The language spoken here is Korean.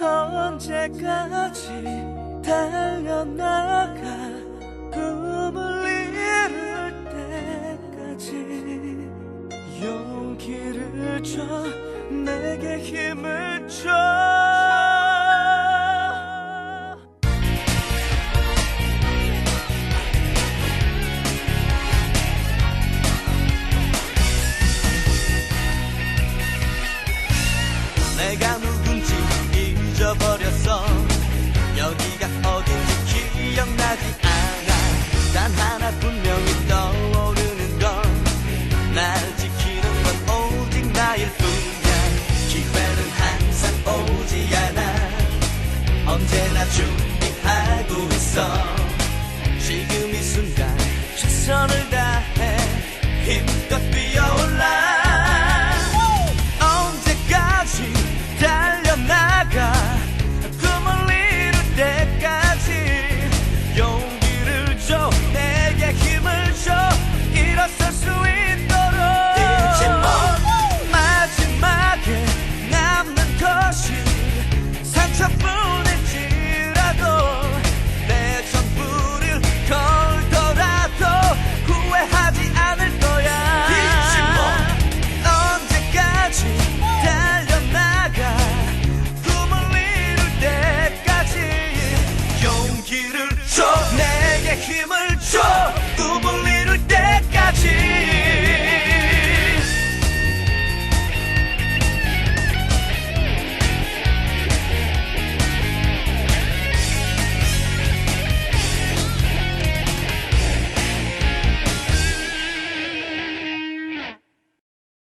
언제까지 달려나가 꿈을 이룰 때까지 용기를 줘 내게 힘을 줘. 내가 내가 준비하고 있어. 지금 이 순간 최선을 다해 힘껏